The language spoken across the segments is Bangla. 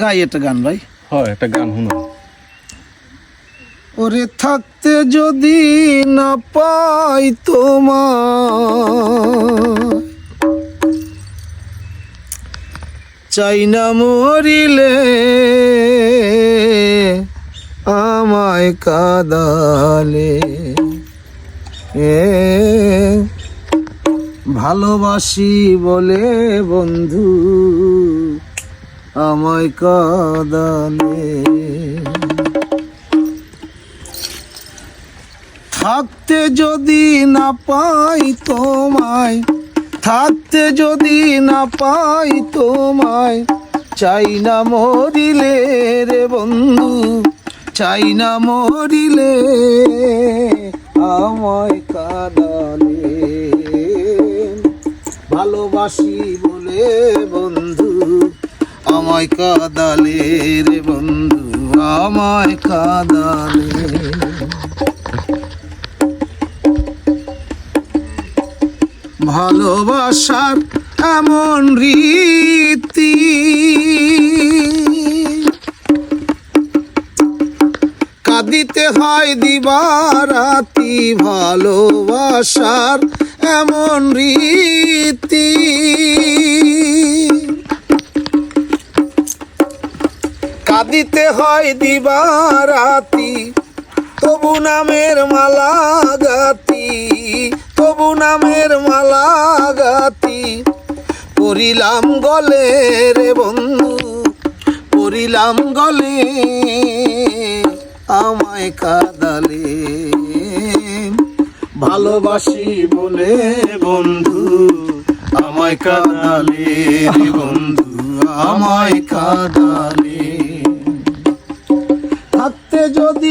গাই একটা গান ভাই। হয় একটা গান শুনো। ওরে থাকতে যদি না পাই তোমার চাই না মরিলে আমায় কাদালে। এ ভালোবাসি বলে বন্ধু আমায় কাদালে। থাকতে যদি না পাই তোমায়, থাকতে যদি না পাই তোমায়, চাই না মরিলে রে বন্ধু, চাই না মরিলে আমায় কাদালে। ভালোবাসি বলে আমায় কাদালে রে বন্ধু, আমায় কাদালে। ভালোবাসার এমন রীতি, কাঁদিতে হয় দিবারাতি। ভালোবাসার এমন রীতি কাঁদিতে হয় দিবারাতি, তবু নামের মালা গাতি তবু নামের মালা গাতি পরিলাম গলে রে বন্ধু পরিলাম গলে আমায় কাদালে। ভালোবাসি বলে বন্ধু, আমায় কাদালে বন্ধু, আমায় কাদালে।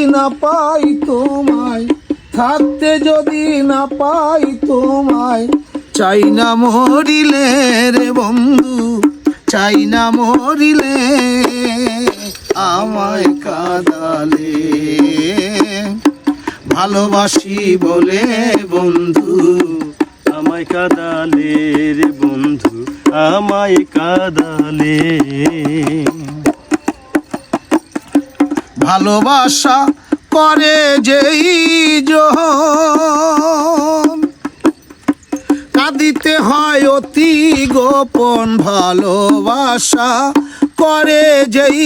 না পাই তোমায়, থাকতে যদি না পাই তোমায়, চাই না মরিলে রে বন্ধু, চাই না মরিলে আমায় কাদালে। ভালোবাসি বলে বন্ধু, আমায় কাদালে রে বন্ধু, আমায় কাদালে। ভালোবাসা করে যেই কাঁদিতে হয় অতি গোপন ভালোবাসা করে যেই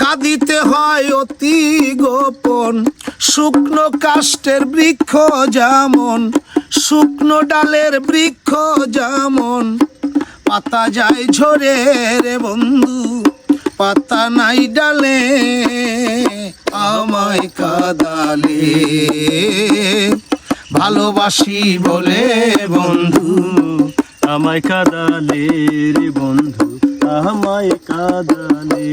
কাঁদিতে হয় অতি গোপন শুকনো কাষ্টের বৃক্ষ যেমন, শুকনো ডালের বৃক্ষ যেমন। পাতা যায় ঝরে রে বন্ধু, পাতা নাই ডালে আমায় কাদালে। ভালোবাসি বলে বন্ধু, আমায় কাদালে রে বন্ধু, আমায় কাদালে।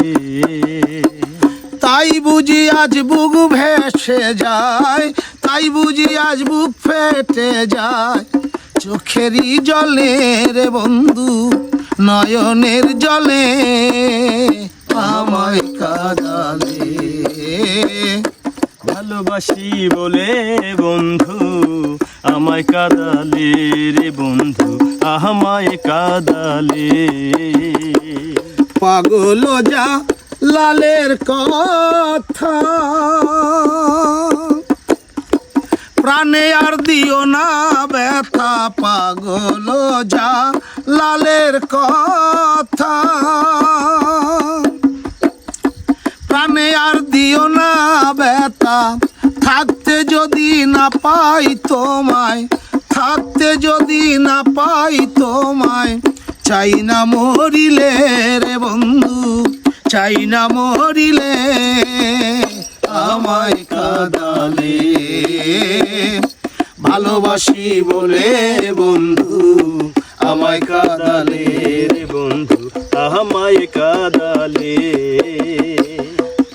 তাই বুঝি আজ বুক ভেসে যায়, তাই বুঝি আজ বুক ফেটে যায়। চোখেরই জলে রে বন্ধু নয়নের জলে আমায় কাদালে ভালোবাসি বলে বন্ধু আমায় কাদালে রে বন্ধু আমায় কাদালে পাগল যা লালের কথা প্রাণে আর দিও না ব্যথা, পাগল যা লালের কথা। প্রাণে আর দিও না ব্যথা, থাকতে যদি না পাই তোমায়, থাকতে যদি না পাই তোমায়, চাই না মরিলে রে বন্ধু, চাই না মরিলে আমায় কাদালে। ভালোবাসি বলে বন্ধু, আমায় কাদালে রে বন্ধু, আমায় কাদালে।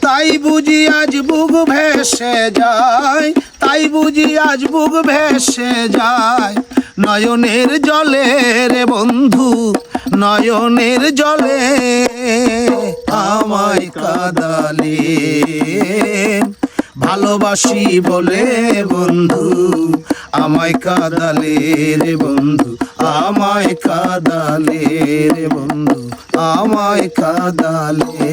তাই বুঝি আজ বুক ভেসে যায়, তাই বুঝি আজ বুক ভেসে যায়। নয়নের জলে রে বন্ধু, নয়নের জলে আমায় কাদালে। ভালোবাসি বলে বন্ধু আমায় কাদালে রে বন্ধু আমায় কাদালে রে বন্ধু আমায় কাদালে